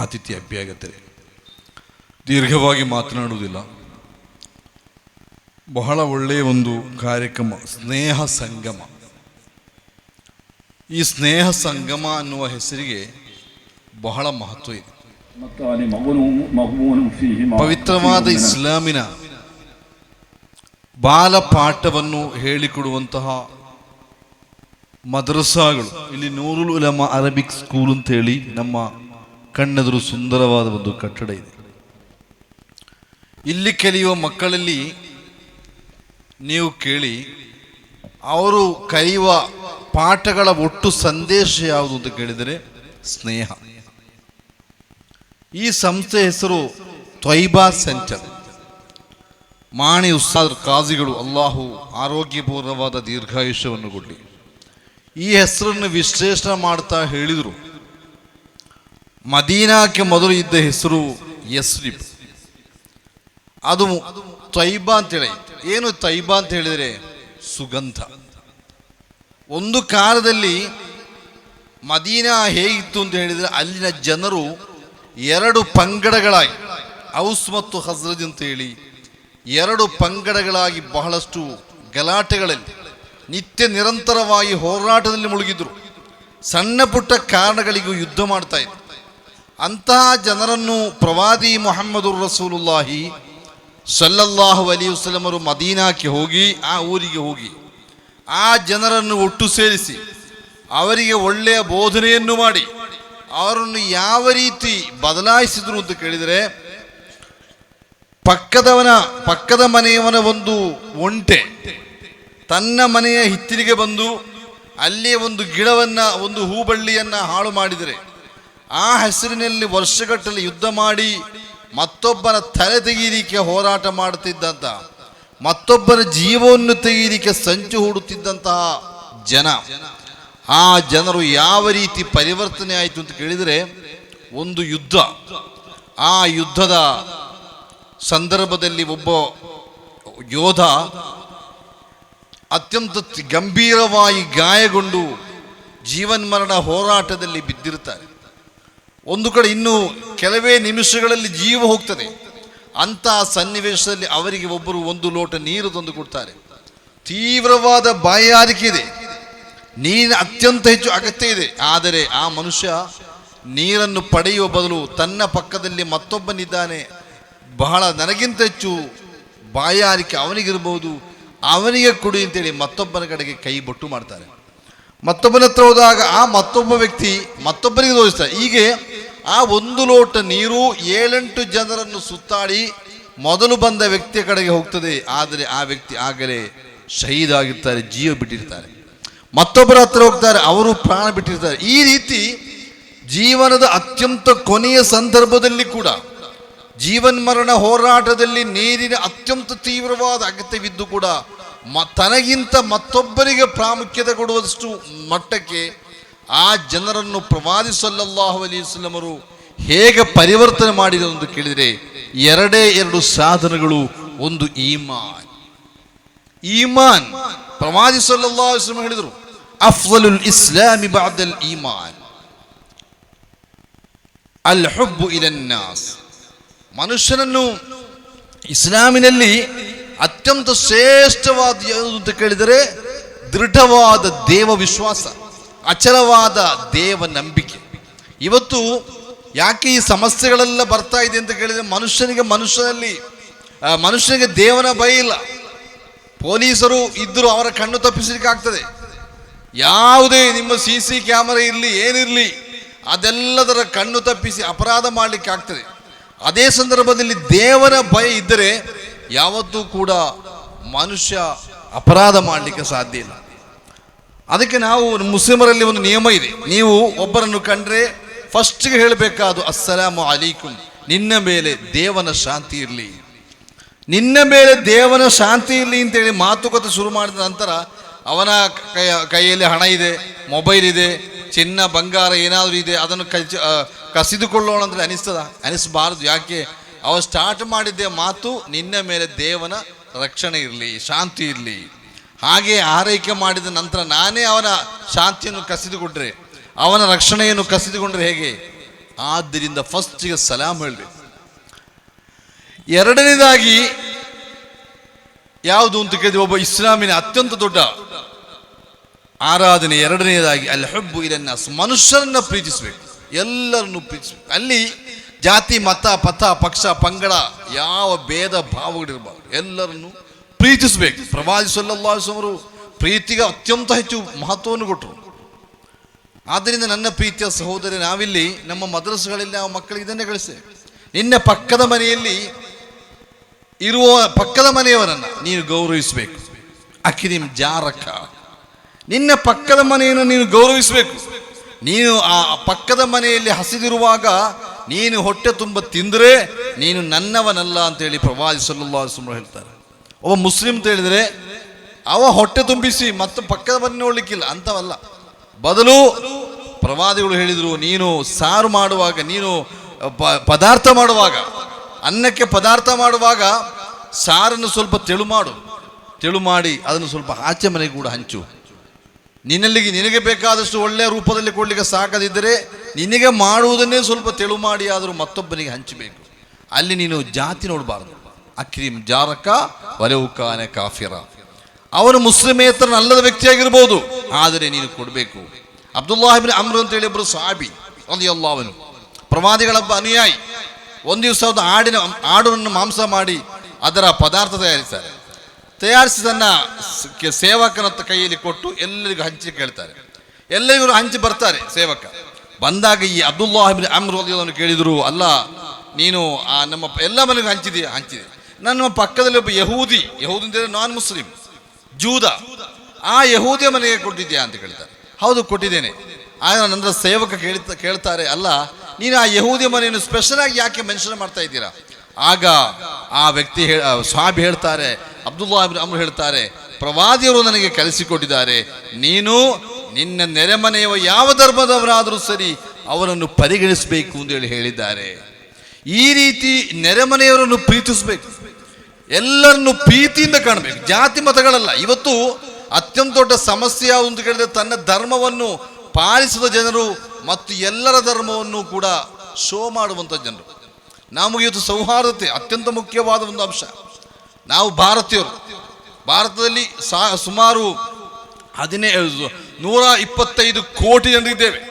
ಅತಿಥಿ ಅಪ್ಪಿಯಾಗುತ್ತಾರೆ ದೀರ್ಘವಾಗಿ ಮಾತನಾಡುವುದಿಲ್ಲ. ಬಹಳ ಒಳ್ಳೆಯ ಒಂದು ಕಾರ್ಯಕ್ರಮ ಸ್ನೇಹ ಸಂಗಮ. ಈ ಸ್ನೇಹ ಸಂಗಮ ಅನ್ನುವ ಹೆಸರಿಗೆ ಬಹಳ ಮಹತ್ವ ಇದೆ. ಪವಿತ್ರವಾದ ಇಸ್ಲಾಮಿನ ಬಾಲ ಪಾಠವನ್ನು ಹೇಳಿಕೊಡುವಂತಹ ಮದ್ರಸಾಗಳು. ಇಲ್ಲಿ ನೂರುಲ್ ಉಲಮ ಅರೇಬಿಕ್ ಸ್ಕೂಲ್ ಅಂತ ಹೇಳಿ ನಮ್ಮ ಕಣ್ಣೆದುರು ಸುಂದರವಾದ ಒಂದು ಕಟ್ಟಡ ಇದೆ. ಇಲ್ಲಿ ಕಲಿಯುವ ಮಕ್ಕಳಲ್ಲಿ ನೀವು ಕೇಳಿ, ಅವರು ಕಲಿಯುವ ಪಾಠಗಳ ಒಟ್ಟು ಸಂದೇಶ ಯಾವುದು ಅಂತ ಕೇಳಿದರೆ ಸ್ನೇಹ. ಈ ಸಂಸ್ಥೆ ಹೆಸರು ತ್ವೈಬಾ ಸೆಂಟರ್. ಮಾಣಿ ಉಸ್ತಾದ್ ಕಾಜಿಗಳು ಅಲ್ಲಾಹು ಆರೋಗ್ಯಪೂರ್ಣವಾದ ದೀರ್ಘಾಯುಷ್ಯವನ್ನು ಕೊಡಲಿ ಈ ಹೆಸರನ್ನು ವಿಶ್ಲೇಷಣೆ ಮಾಡ್ತಾ ಹೇಳಿದರು. ಮದೀನಾಕ್ಕೆ ಮೊದಲು ಇದ್ದ ಹೆಸರು ಯಸ್ರಿಬ್. ಅದು ತೈಬಾ ಅಂತೇಳಿ. ಏನು ತೈಬಾ ಅಂತ ಹೇಳಿದರೆ ಸುಗಂಧ. ಒಂದು ಕಾಲದಲ್ಲಿ ಮದೀನಾ ಹೇಗಿತ್ತು ಅಂತ ಹೇಳಿದರೆ ಅಲ್ಲಿನ ಜನರು ಎರಡು ಪಂಗಡಗಳಾಗಿ, ಔಸ್ ಮತ್ತು ಹಜ್ರಜ್ ಅಂತ ಹೇಳಿ, ಎರಡು ಪಂಗಡಗಳಾಗಿ ಬಹಳಷ್ಟು ಗಲಾಟೆಗಳಲ್ಲಿ, ನಿತ್ಯ ನಿರಂತರವಾಗಿ ಹೋರಾಟದಲ್ಲಿ ಮುಳುಗಿದ್ರು. ಸಣ್ಣ ಪುಟ್ಟ ಕಾರಣಗಳಿಗೂ ಯುದ್ಧ ಮಾಡ್ತಾ ಇದ್ರು. ಅಂತಹ ಜನರನ್ನು ಪ್ರವಾದಿ ಮೊಹಮ್ಮದು ರಸೂಲುಲ್ಲಾಹಿ ಸಲ್ಲಲ್ಲಾಹು ಅಲಿ ವಸ್ಲಮರು ಮದೀನಾಕ್ಕೆ ಹೋಗಿ, ಆ ಊರಿಗೆ ಹೋಗಿ, ಆ ಜನರನ್ನು ಒಟ್ಟು ಸೇರಿಸಿ, ಅವರಿಗೆ ಒಳ್ಳೆಯ ಬೋಧನೆಯನ್ನು ಮಾಡಿ, ಅವರನ್ನು ಯಾವ ರೀತಿ ಬದಲಾಯಿಸಿದ್ರು ಅಂತ ಕೇಳಿದರೆ, ಪಕ್ಕದವನ, ಪಕ್ಕದ ಮನೆಯವನ ಒಂದು ಒಂಟೆ, ತನ್ನ ಮನೆಯ ಹಿತ್ತಿರಿಗೆ ಬಂದು ಅಲ್ಲಿ ಒಂದು ಗಿಡವನ್ನು, ಒಂದು ಹೂಬಳ್ಳಿಯನ್ನು ಹಾಳು ಮಾಡಿದರೆ ಆ ಹೆಸರಿನಲ್ಲಿ ವರ್ಷಗಟ್ಟಲೆ ಯುದ್ಧ ಮಾಡಿ ಮತ್ತೊಬ್ಬನ ತಲೆ ತೆಗೀಲಿಕ್ಕೆ ಹೋರಾಟ ಮಾಡುತ್ತಿದ್ದಂತ ಮತ್ತೊಬ್ಬರ ಜೀವವನ್ನು ತೆಗೀಲಿಕ್ಕೆ ಸಂಚು ಹೂಡುತ್ತಿದ್ದಂತಹ ಜನ. ಆ ಜನರು ಯಾವ ರೀತಿ ಪರಿವರ್ತನೆ ಆಯಿತು ಅಂತ ಕೇಳಿದರೆ, ಒಂದು ಯುದ್ಧ. ಆ ಯುದ್ಧದ ಸಂದರ್ಭದಲ್ಲಿ ಒಬ್ಬ ಯೋಧ ಅತ್ಯಂತ ಗಂಭೀರವಾಗಿ ಗಾಯಗೊಂಡು ಜೀವನ್ಮರಣ ಹೋರಾಟದಲ್ಲಿ ಬಿದ್ದಿರ್ತಾರೆ ಒಂದು ಕಡೆ ಇನ್ನು ಕೆಲವೇ ನಿಮಿಷಗಳಲ್ಲಿ ಜೀವ ಹೋಗ್ತದೆ. ಅಂತಹ ಸನ್ನಿವೇಶದಲ್ಲಿ ಅವರಿಗೆ ಒಬ್ಬರು ಒಂದು ಲೋಟ ನೀರು ತಂದು ಕೊಡ್ತಾರೆ. ತೀವ್ರವಾದ ಬಾಯಾರಿಕೆ ಇದೆ. ನೀರಿನ ಅತ್ಯಂತ ಹೆಚ್ಚು ಅಗತ್ಯ ಇದೆ. ಆದರೆ ಆ ಮನುಷ್ಯ ನೀರನ್ನು ಪಡೆಯುವ ಬದಲು ತನ್ನ ಪಕ್ಕದಲ್ಲಿ ಮತ್ತೊಬ್ಬನಿದ್ದಾನೆ. ಬಹಳ ನನಗಿಂತ ಹೆಚ್ಚು ಬಾಯಾರಿಕೆ ಅವನಿಗಿರ್ಬೋದು. ಅವನಿಗೆ ಕೊಡಿ ಅಂತೇಳಿ ಮತ್ತೊಬ್ಬನ ಕಡೆಗೆ ಕೈ ಬೊಟ್ಟು ಮಾಡ್ತಾರೆ. ಮತ್ತೊಬ್ಬನ ಹತ್ರ ಹೋದಾಗ ಆ ಮತ್ತೊಬ್ಬ ವ್ಯಕ್ತಿ ಮತ್ತೊಬ್ಬರಿಗೆ ತೋರಿಸ್ತಾರೆ. ಹೀಗೆ ಆ ಒಂದು ಲೋಟ ನೀರು ಏಳೆಂಟು ಜನರನ್ನು ಸುತ್ತಾಡಿ ಮೊದಲು ಬಂದ ವ್ಯಕ್ತಿಯ ಕಡೆಗೆ ಹೋಗ್ತದೆ. ಆದರೆ ಆ ವ್ಯಕ್ತಿ ಆಗಲೇ ಶಹೀದ್ ಆಗಿರ್ತಾರೆ, ಜೀವ ಬಿಟ್ಟಿರ್ತಾರೆ. ಮತ್ತೊಬ್ಬರ ಹತ್ರ ಹೋಗ್ತಾರೆ, ಅವರು ಪ್ರಾಣ ಬಿಟ್ಟಿರ್ತಾರೆ. ಈ ರೀತಿ ಜೀವನದ ಅತ್ಯಂತ ಕೊನೆಯ ಸಂದರ್ಭದಲ್ಲಿ ಕೂಡ ಜೀವನ್ಮರಣ ಹೋರಾಟದಲ್ಲಿ ನೀರಿನ ಅತ್ಯಂತ ತೀವ್ರವಾದ ಅಗತ್ಯವಿದ್ದು ಕೂಡ ತನಗಿಂತ ಮತ್ತೊಬ್ಬರಿಗೆ ಪ್ರಾಮುಖ್ಯತೆ ಕೊಡುವಷ್ಟು ಮಟ್ಟಕ್ಕೆ ಆ ಜನರನ್ನು ಪ್ರವಾದಿ ಸಲ್ಲಲ್ಲಾಹು ವಸಲ್ಲಮರು ಹೇಗೆ ಪರಿವರ್ತನೆ ಮಾಡಿದರು ಎಂದು ಕೇಳಿದರೆ ಎರಡೇ ಎರಡು ಸಾಧನಗಳು ಒಂದು ಈಮಾನ್. ಈಮಾನ್, ಪ್ರವಾದಿ ಸಲ್ಲಲ್ಲಾಹು ಹೇಳಿದರು, ಅಫ್ವಲುಲ್ ಇಸ್ಲಾಮಿ ಬಾದಲ್ ಈಮಾನ್ ಅಲ್ ಹುಬ್ಬು ಇಲನ್ನಾಸ್. ಮನುಷ್ಯನನ್ನು ಇಸ್ಲಾಮಿನಲ್ಲಿ ಅತ್ಯಂತ ಶ್ರೇಷ್ಠವಾದ ಅಂತ ಕೇಳಿದರೆ ದೃಢವಾದ ದೇವ ವಿಶ್ವಾಸ ಅಚಲವಾದ ದೇವ ನಂಬಿಕೆ. ಇವತ್ತು ಯಾಕೆ ಈ ಸಮಸ್ಯೆಗಳೆಲ್ಲ ಬರ್ತಾ ಇದೆ ಅಂತ ಕೇಳಿದರೆ ಮನುಷ್ಯನಿಗೆ ಮನುಷ್ಯನಲ್ಲಿ ಮನುಷ್ಯನಿಗೆ ದೇವನ ಭಯ ಇಲ್ಲ. ಪೊಲೀಸರು ಇದ್ದರೂ ಅವರ ಕಣ್ಣು ತಪ್ಪಿಸಲಿಕ್ಕೆ ಆಗ್ತದೆ. ಯಾವುದೇ ನಿಮ್ಮ ಸಿ ಸಿ ಕ್ಯಾಮರಾ ಇರಲಿ, ಏನಿರಲಿ, ಅದೆಲ್ಲದರ ಕಣ್ಣು ತಪ್ಪಿಸಿ ಅಪರಾಧ ಮಾಡಲಿಕ್ಕೆ ಆಗ್ತದೆ. ಅದೇ ಸಂದರ್ಭದಲ್ಲಿ ದೇವರ ಭಯ ಇದ್ದರೆ ಯಾವತ್ತೂ ಕೂಡ ಮನುಷ್ಯ ಅಪರಾಧ ಮಾಡಲಿಕ್ಕೆ ಸಾಧ್ಯ ಇಲ್ಲ. ಅದಕ್ಕೆ ನಾವು ಮುಸ್ಲಿಮರಲ್ಲಿ ಒಂದು ನಿಯಮ ಇದೆ. ನೀವು ಒಬ್ಬರನ್ನು ಕಂಡ್ರೆ ಫಸ್ಟ್ಗೆ ಹೇಳಬೇಕಾದು ಅಸ್ಸಲಾಮು ಅಲೈಕುಂ ನಿನ್ನ ಮೇಲೆ ದೇವನ ಶಾಂತಿ ಇರಲಿ. ನಿನ್ನ ಮೇಲೆ ದೇವನ ಶಾಂತಿ ಇರಲಿ ಅಂತೇಳಿ ಮಾತುಕತೆ ಶುರು ಮಾಡಿದ ನಂತರ ಅವನ ಕೈಯ ಕೈಯಲ್ಲಿ ಹಣ ಇದೆ, ಮೊಬೈಲ್ ಇದೆ, ಚಿನ್ನ, ಬಂಗಾರ ಏನಾದರೂ ಇದೆ, ಅದನ್ನು ಕಚ್ ಕಸಿದುಕೊಳ್ಳೋಣ ಅಂದರೆ ಅನಿಸ್ತದ? ಅನಿಸಬಾರದು. ಯಾಕೆ? ಅವ ಸ್ಟಾರ್ಟ್ ಮಾಡಿದ್ದೆ ಮಾತು, ನಿನ್ನ ಮೇಲೆ ದೇವನ ರಕ್ಷಣೆ ಇರಲಿ, ಶಾಂತಿ ಇರಲಿ. ಹಾಗೆ ಆರೈಕೆ ಮಾಡಿದ ನಂತರ ನಾನೇ ಅವನ ಶಾಂತಿಯನ್ನು ಕಸಿದುಕೊಂಡ್ರೆ, ಅವನ ರಕ್ಷಣೆಯನ್ನು ಕಸಿದುಕೊಂಡ್ರೆ ಹೇಗೆ? ಆದ್ದರಿಂದ ಫಸ್ಟಿಗೆ ಸಲಾಮ್ ಹೇಳಬೇಕು. ಎರಡನೇದಾಗಿ, ಯಾವುದು ಅಂತ ಕೇಳಿದ್ರೆ ಒಬ್ಬ ಇಸ್ಲಾಮಿನ ಅತ್ಯಂತ ದೊಡ್ಡ ಆರಾಧನೆ. ಎರಡನೇದಾಗಿ ಅಲ್ಲಿ ಹಬ್ಬು ಇದನ್ನ ಮನುಷ್ಯರನ್ನ ಪ್ರೀತಿಸಬೇಕು. ಎಲ್ಲರನ್ನು ಪ್ರೀತಿಸಬೇಕು. ಅಲ್ಲಿ ಜಾತಿ, ಮತ, ಪಥ, ಪಕ್ಷ, ಪಂಗಡ, ಯಾವ ಭೇದ, ಭಾವಗಳಿರಬಾರ್ದು. ಎಲ್ಲರನ್ನು ಪ್ರೀತಿಸಬೇಕು. ಪ್ರವಾದಿ ಸುಮ್ಮರು ಪ್ರೀತಿಗೆ ಅತ್ಯಂತ ಹೆಚ್ಚು ಮಹತ್ವವನ್ನು ಕೊಟ್ಟರು. ಆದ್ದರಿಂದ ನನ್ನ ಪ್ರೀತಿಯ ಸಹೋದರಿ, ನಾವಿಲ್ಲಿ ನಮ್ಮ ಮದ್ರಸ್ಗಳಲ್ಲಿ ನಾವು ಮಕ್ಕಳಿಗೆ ಇದನ್ನೇ ಕಳಿಸ್ತೇವೆ. ನಿನ್ನ ಪಕ್ಕದ ಮನೆಯಲ್ಲಿ ಇರುವ ಪಕ್ಕದ ಮನೆಯವರನ್ನು ನೀನು ಗೌರವಿಸಬೇಕು. ಅಕ್ಕಿ ನಿಮ್ಮ ಜಾರಕ ನಿನ್ನ ಪಕ್ಕದ ಮನೆಯನ್ನು ನೀನು ಗೌರವಿಸಬೇಕು. ನೀನು ಆ ಪಕ್ಕದ ಮನೆಯಲ್ಲಿ ಹಸಿದಿರುವಾಗ ನೀನು ಹೊಟ್ಟೆ ತುಂಬ ತಿಂದರೆ ನೀನು ನನ್ನವನಲ್ಲ ಅಂತೇಳಿ ಪ್ರವಾದಿ ಸಲ್ಲಲ್ಲಾಹು ಅಲೈಹಿ ಹೇಳ್ತಾರೆ. ಒಬ್ಬ ಮುಸ್ಲಿಂ ಅಂತ ಹೇಳಿದರೆ, ಅವ ಹೊಟ್ಟೆ ತುಂಬಿಸಿ ಮತ್ತು ಪಕ್ಕದ ಬನ್ನಿ ನೋಡ್ಲಿಕ್ಕಿಲ್ಲ, ಅಂತವಲ್ಲ. ಬದಲು ಪ್ರವಾದಿಗಳು ಹೇಳಿದರು, ನೀನು ಸಾರು ಮಾಡುವಾಗ, ನೀನು ಪದಾರ್ಥ ಮಾಡುವಾಗ, ಅನ್ನಕ್ಕೆ ಪದಾರ್ಥ ಮಾಡುವಾಗ ಸಾರನ್ನು ಸ್ವಲ್ಪ ತೆಳು ಮಾಡು. ತೆಳು ಮಾಡಿ ಅದನ್ನು ಸ್ವಲ್ಪ ಆಚೆ ಮನೆಗೆ ಕೂಡ ಹಂಚು. ನಿನ್ನಲ್ಲಿಗೆ ನಿನಗೆ ಬೇಕಾದಷ್ಟು ಒಳ್ಳೆಯ ರೂಪದಲ್ಲಿ ಕೊಡಲಿಕ್ಕೆ ಸಾಕದಿದ್ದರೆ ನಿನಗೆ ಮಾಡುವುದನ್ನೇ ಸ್ವಲ್ಪ ತೆಳು ಮಾಡಿ ಆದರೂ ಮತ್ತೊಬ್ಬನಿಗೆ ಹಂಚಬೇಕು. ಅಲ್ಲಿ ನೀನು ಜಾತಿ ನೋಡಬಾರದು. ಅಕ್ರೀಮ್ ಜಾರಕ ವಲೆವುಕಾನೆ ಕಾಫಿರ. ಅವನು ಮುಸ್ಲಿಮೇತರನಲ್ಲದ ವ್ಯಕ್ತಿಯಾಗಿರ್ಬೋದು. ಆದರೆ ನೀನು ಕೊಡಬೇಕು. ಅಬ್ದುಲ್ಲಾಹಿಬಿನ್ ಅಮ್ರು ಅಂತೇಳಿ ಒಬ್ಬರು ಸಾಬಿ ಒಂದು ಪ್ರವಾದಿಗಳ ಅವನು ಪ್ರವಾದಿಗಳೊಬ್ಬ ಅನುಯಾಯಿ. ಒಂದು ದಿವಸ ಒಂದು ಆಡಿನ ಆಡನ್ನು ಮಾಂಸ ಮಾಡಿ ಅದರ ಪದಾರ್ಥ ತಯಾರಿಸ್ತಾರೆ. ತಯಾರಿಸಿ ತನ್ನ ಸೇವಕನ ಕೈಯಲ್ಲಿ ಕೊಟ್ಟು ಎಲ್ಲರಿಗೂ ಹಂಚಿ ಕೇಳ್ತಾರೆ. ಎಲ್ಲರಿಗೂ ಹಂಚಿ ಬರ್ತಾರೆ ಸೇವಕ. ಬಂದಾಗ ಈ ಅಬ್ದುಲ್ಲಾಹಿಬಿನ್ ಅಮ್ರು ಅವನು ಕೇಳಿದರು, ಅಲ್ಲ, ನೀನು ಆ ನಮ್ಮ ಎಲ್ಲ ಮನೆಗೂ ಹಂಚಿದೆಯಾ ಹಂಚಿದೆ. ನನ್ನ ಪಕ್ಕದಲ್ಲಿ ಒಬ್ಬ ಯಹೂದಿ ಯಹೂದಿ ಅಂತ ನಾನ್ ಮುಸ್ಲಿಂ, ಜೂದ. ಆ ಯಹೂದಿಯ ಮನೆಗೆ ಕೊಟ್ಟಿದ್ಯಾ ಅಂತ ಕೇಳ್ತಾರೆ ಹೌದು, ಕೊಟ್ಟಿದ್ದೇನೆ. ಆಗ ನಂತರ ಸೇವಕ ಕೇಳ್ತಾ, ಕೇಳ್ತಾರೆ, ಅಲ್ಲ, ನೀನು ಆ ಯಹೂದಿಯ ಮನೆಯನ್ನು ಸ್ಪೆಷಲ್ ಆಗಿ ಯಾಕೆ ಮೆನ್ಷನ್ ಮಾಡ್ತಾ ಇದ್ದೀರಾ? ಆಗ ಆ ವ್ಯಕ್ತಿ ಹೇ ಸಾಬ್ ಹೇಳ್ತಾರೆ ಅಬ್ದುಲ್ಲಾ ಅಮ್ರು ಹೇಳ್ತಾರೆ, ಪ್ರವಾದಿಯವರು ನನಗೆ ಕಲಿಸಿಕೊಟ್ಟಿದ್ದಾರೆ ನೀನು ನಿನ್ನ ನೆರೆಮನೆಯವ ಯಾವ ಧರ್ಮದವರಾದರೂ ಸರಿ ಅವರನ್ನು ಪರಿಗಣಿಸಬೇಕು ಅಂತ ಹೇಳಿ ಹೇಳಿದ್ದಾರೆ. ಈ ರೀತಿ ನೆರೆಮನೆಯವರನ್ನು ಪ್ರೀತಿಸಬೇಕು. ಎಲ್ಲರನ್ನು ಪ್ರೀತಿಯಿಂದ ಕಾಣಬೇಕು. ಜಾತಿ ಮತಗಳಲ್ಲ. ಇವತ್ತು ಅತ್ಯಂತ ದೊಡ್ಡ ಸಮಸ್ಯೆ ಯಾವುದು ಕೇಳಿದ್ರೆ ತನ್ನ ಧರ್ಮವನ್ನು ಪಾಲಿಸಿದ ಜನರು ಮತ್ತು ಎಲ್ಲರ ಧರ್ಮವನ್ನು ಕೂಡ ಶೋ ಮಾಡುವಂಥ ಜನರು. ನಮಗೆ ಇವತ್ತು ಸೌಹಾರ್ದತೆ ಅತ್ಯಂತ ಮುಖ್ಯವಾದ ಒಂದು ಅಂಶ. ನಾವು ಭಾರತೀಯರು. ಭಾರತದಲ್ಲಿ ಸಾ, ಸುಮಾರು ಹದಿನೈದು, ನೂರ ಇಪ್ಪತ್ತೈದು ಕೋಟಿ ಜನರಿದ್ದೇವೆ.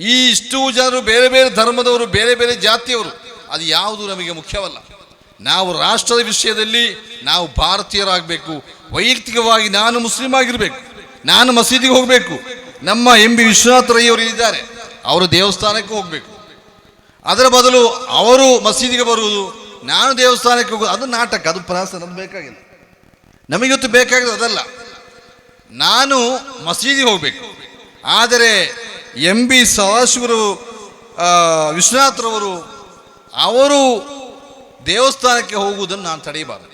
ಈ ಇಷ್ಟು ಜನರು ಬೇರೆ ಬೇರೆ ಧರ್ಮದವರು, ಬೇರೆ ಬೇರೆ ಜಾತಿಯವರು. ಅದು ಯಾವುದು ನಮಗೆ ಮುಖ್ಯವಲ್ಲ. ನಾವು ರಾಷ್ಟ್ರದ ವಿಷಯದಲ್ಲಿ ನಾವು ಭಾರತೀಯರಾಗಬೇಕು. ವೈಯಕ್ತಿಕವಾಗಿ ನಾನು ಮುಸ್ಲಿಂ ಆಗಿರಬೇಕು. ನಾನು ಮಸೀದಿಗೆ ಹೋಗಬೇಕು. ನಮ್ಮ ಎಂ ಬಿ ವಿಶ್ವನಾಥ ಇದ್ದಾರೆ. ಅವರು ದೇವಸ್ಥಾನಕ್ಕೆ ಹೋಗಬೇಕು. ಅದರ ಬದಲು ಅವರು ಮಸೀದಿಗೆ ಬರುವುದು, ನಾನು ದೇವಸ್ಥಾನಕ್ಕೆ ಹೋಗೋದು ಅದು ನಾಟಕ, ಅದು ಪ್ರಾಸ ನಮ್ಗೆ ಬೇಕಾಗಿಲ್ಲ. ನಮಗಿವತ್ತು ಬೇಕಾಗಿದ್ದು ಅದಲ್ಲ. ನಾನು ಮಸೀದಿಗೆ ಹೋಗಬೇಕು. ಆದರೆ ಎಂ ಬಿ ಸದಾಶಿವರು ವಿಶ್ವನಾಥ್ರವರು ಅವರು ದೇವಸ್ಥಾನಕ್ಕೆ ಹೋಗುವುದನ್ನು ನಾನು ತಡೆಯಬಾರದು.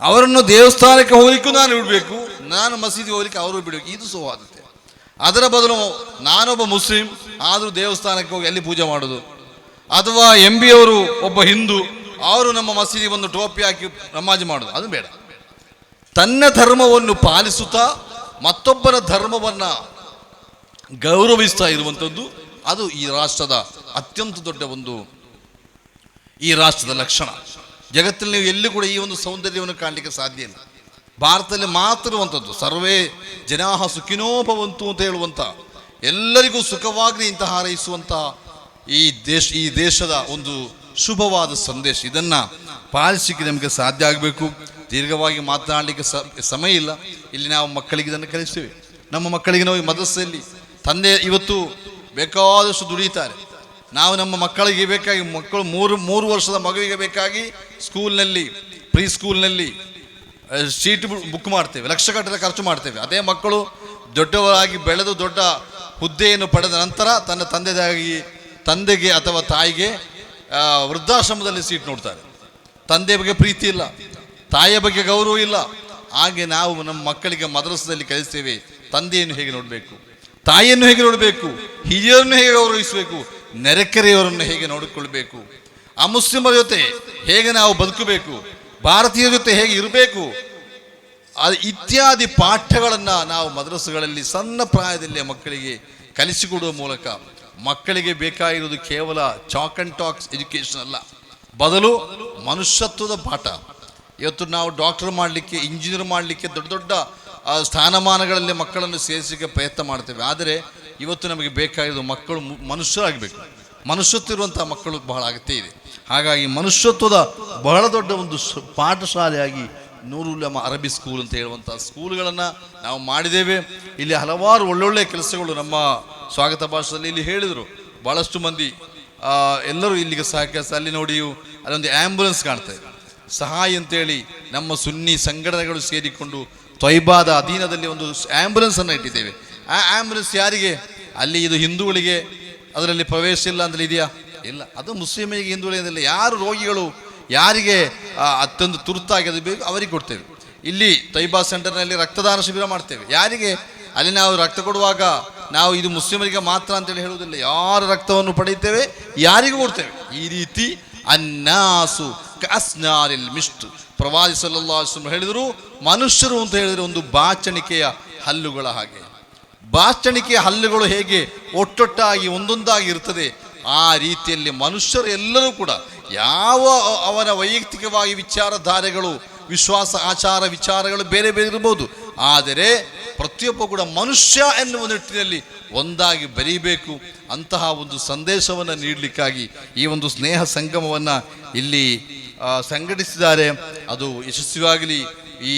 ಅವರನ್ನು ದೇವಸ್ಥಾನಕ್ಕೆ ಹೋಗಲಿಕ್ಕೂ ನಾನು ಬಿಡಬೇಕು ನಾನು ಮಸೀದಿ ಹೋಗಲಿಕ್ಕೆ ಅವರು ಬಿಡಬೇಕು, ಇದು ಸೌಹಾರ್ದತೆ. ಅದರ ಬದಲು ನಾನೊಬ್ಬ ಮುಸ್ಲಿಂ, ಆದರೂ ದೇವಸ್ಥಾನಕ್ಕೆ ಹೋಗಿ ಅಲ್ಲಿ ಪೂಜೆ ಮಾಡೋದು ಅಥವಾ ಎಂ ಬಿ ಅವರು ಒಬ್ಬ ಹಿಂದೂ, ಅವರು ನಮ್ಮ ಮಸೀದಿ ಒಂದು ಟೋಪಿ ಹಾಕಿ ನಮಾಜ್ ಮಾಡೋದು ಅದು ಬೇಡ. ತನ್ನ ಧರ್ಮವನ್ನು ಪಾಲಿಸುತ್ತಾ ಮತ್ತೊಬ್ಬರ ಧರ್ಮವನ್ನು ಗೌರವಿಸ್ತಾ ಇರುವಂಥದ್ದು, ಅದು ಈ ರಾಷ್ಟ್ರದ ಅತ್ಯಂತ ದೊಡ್ಡ ಒಂದು ಈ ರಾಷ್ಟ್ರದ ಲಕ್ಷಣ. ಜಗತ್ತಲ್ಲಿ ನೀವು ಎಲ್ಲೂ ಕೂಡ ಈ ಒಂದು ಸೌಂದರ್ಯವನ್ನು ಕಾಣಲಿಕ್ಕೆ ಸಾಧ್ಯ ಇಲ್ಲ. ಭಾರತದಲ್ಲಿ ಮಾತ್ರ ಇರುವಂಥದ್ದು. ಸರ್ವೇ ಜನಾಹ ಸುಖಿನೋಭವಂತು ಅಂತ ಹೇಳುವಂಥ, ಎಲ್ಲರಿಗೂ ಸುಖವಾಗಿ ಇಂತಹ ಹಾರೈಸುವಂಥ ಈ ದೇಶ, ಈ ದೇಶದ ಒಂದು ಶುಭವಾದ ಸಂದೇಶ. ಇದನ್ನು ಪಾಲಿಸಲಿಕ್ಕೆ ನಮಗೆ ಸಾಧ್ಯ ಆಗಬೇಕು. ದೀರ್ಘವಾಗಿ ಮಾತನಾಡಲಿಕ್ಕೆ ಸಮಯ ಇಲ್ಲ. ಇಲ್ಲಿ ನಾವು ಮಕ್ಕಳಿಗೆ ಇದನ್ನು ಕಲಿಸ್ತೇವೆ. ನಮ್ಮ ಮಕ್ಕಳಿಗೆ ನಾವು ಈ ಮದಸ್ಸಲ್ಲಿ ತಂದೆ ಇವತ್ತು ಬೇಕಾದಷ್ಟು ದುಡಿತಾರೆ ನಾವು ನಮ್ಮ ಮಕ್ಕಳಿಗೆ ಬೇಕಾಗಿ, ಮಕ್ಕಳು ಮೂರು ಮೂರು ವರ್ಷದ ಮಗುವಿಗೆ ಬೇಕಾಗಿ ಸ್ಕೂಲ್ನಲ್ಲಿ ಪ್ರೀ ಸ್ಕೂಲ್ನಲ್ಲಿ ಸೀಟ್ ಬುಕ್ ಮಾಡ್ತೇವೆ, ಲಕ್ಷಗಟ್ಟಲೆ ಖರ್ಚು ಮಾಡ್ತೇವೆ. ಅದೇ ಮಕ್ಕಳು ದೊಡ್ಡವರಾಗಿ ಬೆಳೆದು ದೊಡ್ಡ ಹುದ್ದೆಯನ್ನು ಪಡೆದ ನಂತರ ತನ್ನ ತಂದೆದಾಗಿ, ತಂದೆಗೆ ಅಥವಾ ತಾಯಿಗೆ ವೃದ್ಧಾಶ್ರಮದಲ್ಲಿ ಸೀಟ್ ನೋಡ್ತಾರೆ. ತಂದೆ ಬಗ್ಗೆ ಪ್ರೀತಿ ಇಲ್ಲ, ತಾಯಿಯ ಬಗ್ಗೆ ಗೌರವ ಇಲ್ಲ. ಹಾಗೆ ನಾವು ನಮ್ಮ ಮಕ್ಕಳಿಗೆ ಮದ್ರಸದಲ್ಲಿ ಕಲಿಸ್ತೇವೆ. ತಂದೆಯನ್ನು ಹೇಗೆ ನೋಡಬೇಕು? ತಾಯಿಯನ್ನು ಹೇಗೆ ನೋಡಬೇಕು? ಹಿರಿಯರನ್ನು ಹೇಗೆ ಗೌರವಿಸಬೇಕು? ನೆರೆಕೆರೆಯವರನ್ನು ಹೇಗೆ ನೋಡಿಕೊಳ್ಬೇಕು? ಆ ಮುಸ್ಲಿಮರ ಜೊತೆ ಹೇಗೆ ನಾವು ಬದುಕಬೇಕು? ಭಾರತೀಯರ ಜೊತೆ ಹೇಗೆ ಇರಬೇಕು? ಇತ್ಯಾದಿ ಪಾಠಗಳನ್ನು ನಾವು ಮದ್ರಸುಗಳಲ್ಲಿ ಸಣ್ಣ ಪ್ರಾಯದಲ್ಲಿ ಮಕ್ಕಳಿಗೆ ಕಲಿಸಿಕೊಡುವ ಮೂಲಕ ಮಕ್ಕಳಿಗೆ ಬೇಕಾಗಿರುವುದು ಕೇವಲ ಚಾಕ್ ಅಂಡ್ ಟಾಕ್ಸ್ ಎಜುಕೇಶನ್ ಅಲ್ಲ. ಬದಲು ಮನುಷ್ಯತ್ವದ ಪಾಠ. ಇವತ್ತು ನಾವು ಡಾಕ್ಟರ್ ಮಾಡಲಿಕ್ಕೆ ಇಂಜಿನಿಯರ್ ಮಾಡಲಿಕ್ಕೆ ದೊಡ್ಡ ದೊಡ್ಡ ಸ್ಥಾನಮಾನಗಳಲ್ಲಿ ಮಕ್ಕಳನ್ನು ಸೇರಿಸಲಿಕ್ಕೆ ಪ್ರಯತ್ನ ಮಾಡ್ತೇವೆ. ಆದರೆ ಇವತ್ತು ನಮಗೆ ಬೇಕಾಗಿರೋದು ಮಕ್ಕಳು ಮನುಷ್ಯರಾಗಬೇಕು. ಮನುಷ್ಯತ್ವ ಇರುವಂಥ ಮಕ್ಕಳು ಬಹಳ ಅಗತ್ಯ ಇದೆ. ಹಾಗಾಗಿ ಮನುಷ್ಯತ್ವದ ಬಹಳ ದೊಡ್ಡ ಒಂದು ಪಾಠಶಾಲೆಯಾಗಿ ನೂರುಲ್ಲಮ ಅರಬಿ ಸ್ಕೂಲ್ ಅಂತ ಹೇಳುವಂಥ ಸ್ಕೂಲ್ಗಳನ್ನು ನಾವು ಮಾಡಿದ್ದೇವೆ. ಇಲ್ಲಿ ಹಲವಾರು ಒಳ್ಳೊಳ್ಳೆ ಕೆಲಸಗಳು ನಮ್ಮ ಸ್ವಾಗತ ಭಾಷೆಯಲ್ಲಿ ಇಲ್ಲಿ ಹೇಳಿದರು. ಭಾಳಷ್ಟು ಮಂದಿ ಎಲ್ಲರೂ ಇಲ್ಲಿಗೆ ಸಹಕರಿಸ, ಅಲ್ಲಿ ನೋಡಿ ಅಲ್ಲೊಂದು ಆ್ಯಂಬುಲೆನ್ಸ್ ಕಾಣ್ತಾ ಇದೆ. ಸಹಾಯ ಅಂತೇಳಿ ನಮ್ಮ ಸುನ್ನಿ ಸಂಘಟನೆಗಳು ಸೇರಿಕೊಂಡು ತ್ವೈಬಾದ ಅಧೀನದಲ್ಲಿ ಒಂದು ಆ್ಯಂಬುಲೆನ್ಸನ್ನು ಇಟ್ಟಿದ್ದೇವೆ. ಆ ಆ್ಯಂಬುಲೆನ್ಸ್ ಯಾರಿಗೆ? ಅಲ್ಲಿ ಇದು ಹಿಂದೂಗಳಿಗೆ. ಅದರಲ್ಲಿ ಪ್ರವೇಶ ಇಲ್ಲ ಅಂದ್ರೆ ಇದೆಯಾ? ಇಲ್ಲ. ಅದು ಮುಸ್ಲಿಮರಿಗೆ ಹಿಂದೂಗಳಿಂದಲ್ಲ ಯಾರು ರೋಗಿಗಳು, ಯಾರಿಗೆ ಅತ್ಯಂತ ತುರ್ತಾಗಿ ಅದು ಬೇಕು, ಅವರಿಗೆ ಕೊಡ್ತೇವೆ. ಇಲ್ಲಿ ತೈಬಾ ಸೆಂಟರ್ನಲ್ಲಿ ರಕ್ತದಾನ ಶಿಬಿರ ಮಾಡ್ತೇವೆ. ಯಾರಿಗೆ? ಅಲ್ಲಿ ನಾವು ರಕ್ತ ಕೊಡುವಾಗ ನಾವು ಇದು ಮುಸ್ಲಿಮರಿಗೆ ಮಾತ್ರ ಅಂತೇಳಿ ಹೇಳುವುದಿಲ್ಲ. ಯಾರ ರಕ್ತವನ್ನು ಪಡೆಯುತ್ತೇವೆ? ಯಾರಿಗೂ ಕೊಡ್ತೇವೆ. ಈ ರೀತಿ ಅನ್ನಾಸು ಕಸ್ನಾರಿಲ್ ಮಿಷ್ಟು. ಪ್ರವಾದಿ ಹೇಳಿದರು, ಮನುಷ್ಯರು ಅಂತ ಹೇಳಿದರೆ ಒಂದು ಬಾಚಣಿಕೆಯ ಹಲ್ಲುಗಳ ಹಾಗೆ. ಬಾಚಣಿಕೆಯ ಹಲ್ಲುಗಳು ಹೇಗೆ ಒಟ್ಟೊಟ್ಟಾಗಿ ಒಂದೊಂದಾಗಿ ಇರ್ತದೆ ಆ ರೀತಿಯಲ್ಲಿ ಮನುಷ್ಯರು ಎಲ್ಲರೂ ಕೂಡ ಯಾವ ಅವನ ವೈಯಕ್ತಿಕವಾಗಿ ವಿಚಾರಧಾರೆಗಳು, ವಿಶ್ವಾಸ ಆಚಾರ ವಿಚಾರಗಳು ಬೇರೆ ಬೇರೆ ಇರಬಹುದು ಆದರೆ ಪ್ರತಿಯೊಬ್ಬ ಕೂಡ ಮನುಷ್ಯ ಎನ್ನುವ ನಿಟ್ಟಿನಲ್ಲಿ ಒಂದಾಗಿ ಬೆರೀಬೇಕು ಅಂತಹ ಒಂದು ಸಂದೇಶವನ್ನು ನೀಡಲಿಕ್ಕಾಗಿ ಈ ಒಂದು ಸ್ನೇಹ ಸಂಗಮವನ್ನು ಇಲ್ಲಿ ಸಂಘಟಿಸಿದ್ದಾರೆ. ಅದು ಯಶಸ್ವಿಯಾಗಲಿ ಈ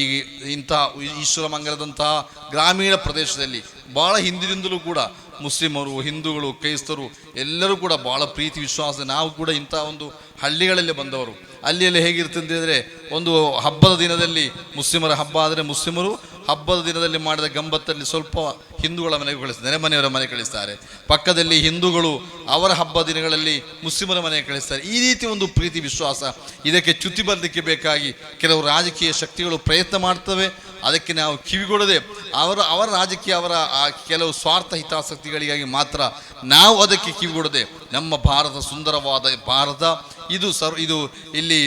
ಇಂಥ ಈಶ್ವರ ಮಂಗಲದಂತಹ ಗ್ರಾಮೀಣ ಪ್ರದೇಶದಲ್ಲಿ. ಭಾಳ ಹಿಂದಿನಿಂದಲೂ ಕೂಡ ಮುಸ್ಲಿಮರು, ಹಿಂದೂಗಳು, ಕ್ರೈಸ್ತರು ಎಲ್ಲರೂ ಕೂಡ ಭಾಳ ಪ್ರೀತಿ, ವಿಶ್ವಾಸ. ನಾವು ಕೂಡ ಇಂಥ ಒಂದು ಹಳ್ಳಿಗಳಲ್ಲಿ ಬಂದವರು. ಅಲ್ಲಿ ಅಲ್ಲಿ ಹೇಗಿರ್ತಂತಿದ್ರೆ ಒಂದು ಹಬ್ಬದ ದಿನದಲ್ಲಿ ಮುಸ್ಲಿಮರ ಹಬ್ಬ ಆದರೆ ಮುಸ್ಲಿಮರು ಹಬ್ಬದ ದಿನದಲ್ಲಿ ಮಾಡಿದ ಗಂಬತ್ತಲ್ಲಿ ಸ್ವಲ್ಪ ಹಿಂದೂಗಳ ಮನೆಗೆ ಕಳಿಸ್ತಾರೆ, ನೆರೆ ಮನೆಯವರ ಮನೆ ಕಳಿಸ್ತಾರೆ. ಪಕ್ಕದಲ್ಲಿ ಹಿಂದೂಗಳು ಅವರ ಹಬ್ಬ ದಿನಗಳಲ್ಲಿ ಮುಸ್ಲಿಮರ ಮನೆಗೆ ಕಳಿಸ್ತಾರೆ. ಈ ರೀತಿ ಒಂದು ಪ್ರೀತಿ, ವಿಶ್ವಾಸ ಇದಕ್ಕೆ ಚ್ಯುತಿ ಬರಲಿಕ್ಕೆ ಬೇಕಾಗಿ ಕೆಲವು ರಾಜಕೀಯ ಶಕ್ತಿಗಳು ಪ್ರಯತ್ನ ಮಾಡ್ತವೆ. ಅದಕ್ಕೆ ನಾವು ಕಿವಿಗೊಡದೆ ಅವರ ಅವರ ರಾಜಕೀಯ, ಅವರ ಆ ಕೆಲವು ಸ್ವಾರ್ಥ ಹಿತಾಸಕ್ತಿಗಳಿಗಾಗಿ ಮಾತ್ರ ನಾವು ಅದಕ್ಕೆ ಕಿವಿಗೊಡದೆ ನಮ್ಮ ಭಾರತ ಸುಂದರವಾದ ಭಾರತ. ಇದು ಸರ್, ಇದು ಇಲ್ಲಿ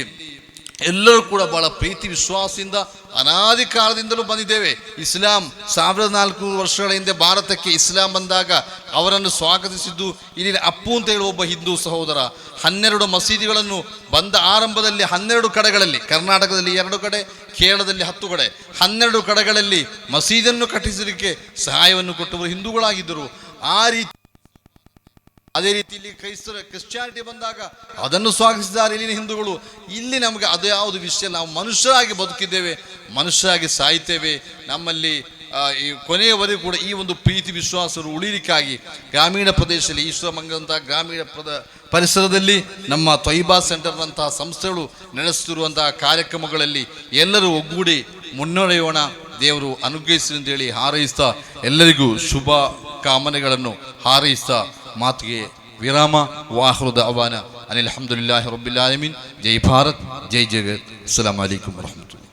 ಎಲ್ಲರೂ ಕೂಡ ಬಹಳ ಪ್ರೀತಿ, ವಿಶ್ವಾಸದಿಂದ ಅನಾದಿ ಕಾಲದಿಂದಲೂ ಬಂದಿದ್ದೇವೆ. ಇಸ್ಲಾಂ ಸಾವಿರದ ನಾಲ್ಕು ವರ್ಷಗಳ ಹಿಂದೆ ಭಾರತಕ್ಕೆ ಇಸ್ಲಾಂ ಬಂದಾಗ ಅವರನ್ನು ಸ್ವಾಗತಿಸಿದ್ದು ಇಲ್ಲಿ ಅಪ್ಪು ಅಂತ ಹೇಳುವ ಒಬ್ಬ ಹಿಂದೂ ಸಹೋದರ. ಹನ್ನೆರಡು ಮಸೀದಿಗಳನ್ನು ಬಂದ ಆರಂಭದಲ್ಲಿ ಹನ್ನೆರಡು ಕಡೆಗಳಲ್ಲಿ, ಕರ್ನಾಟಕದಲ್ಲಿ ಎರಡು ಕಡೆ, ಕೇರಳದಲ್ಲಿ ಹತ್ತು ಕಡೆ, ಹನ್ನೆರಡು ಕಡೆಗಳಲ್ಲಿ ಮಸೀದಿಯನ್ನು ಕಟ್ಟಿಸಲಿಕ್ಕೆ ಸಹಾಯವನ್ನು ಕೊಟ್ಟವರು ಹಿಂದೂಗಳಾಗಿದ್ದರು. ಆ ರೀತಿ ಅದೇ ರೀತಿ ಇಲ್ಲಿ ಕ್ರೈಸ್ತರ ಕ್ರಿಶ್ಚಿಯಾನಿಟಿ ಬಂದಾಗ ಅದನ್ನು ಸ್ವಾಗತಿಸಿದ್ದಾರೆ ಇಲ್ಲಿನ ಹಿಂದೂಗಳು. ಇಲ್ಲಿ ನಮಗೆ ಅದು ಯಾವುದು ವಿಷಯ, ನಾವು ಮನುಷ್ಯರಾಗಿ ಬದುಕಿದ್ದೇವೆ, ಮನುಷ್ಯರಾಗಿ ಸಾಯ್ತೇವೆ. ನಮ್ಮಲ್ಲಿ ಈ ಕೊನೆಯವರೆಗೂ ಕೂಡ ಈ ಒಂದು ಪ್ರೀತಿ ವಿಶ್ವಾಸರು ಉಳಿಲಿಕ್ಕಾಗಿ ಗ್ರಾಮೀಣ ಪ್ರದೇಶದಲ್ಲಿ ಈಶ್ವರ ಮಂಗಲಂತಹ ಗ್ರಾಮೀಣ ಪ್ರದ, ಪರಿಸರದಲ್ಲಿ ನಮ್ಮ ತೊಯ್ಬಾ ಸೆಂಟರ್ನಂತಹ ಸಂಸ್ಥೆಗಳು ನಡೆಸುತ್ತಿರುವಂತಹ ಕಾರ್ಯಕ್ರಮಗಳಲ್ಲಿ ಎಲ್ಲರೂ ಒಗ್ಗೂಡಿ ಮುನ್ನಡೆಯೋಣ, ದೇವರು ಅಂತ ಅಂತೇಳಿ ಹಾರೈಸ್ತಾ ಎಲ್ಲರಿಗೂ ಶುಭ ಕಾಮನೆಗಳನ್ನು ಹಾರೈಸ್ತಾ ಮಾತಿಗೆ ವಿರಾಮ ವಾಹೃದ ಅವಾನ ಅನಿಲ್ ಅಹಮದುಲ್ಲಾಹಿ ರಬ್ಬಿಲ್ ಆಲಮೀನ್ ಜೈ ಭಾರತ್ ಜೈ ಜಗತ್ ಅಸ್ಸಲಾಂ ಅಲೈಕುಂ ವರಹಮತುಲ್ಲಾಹ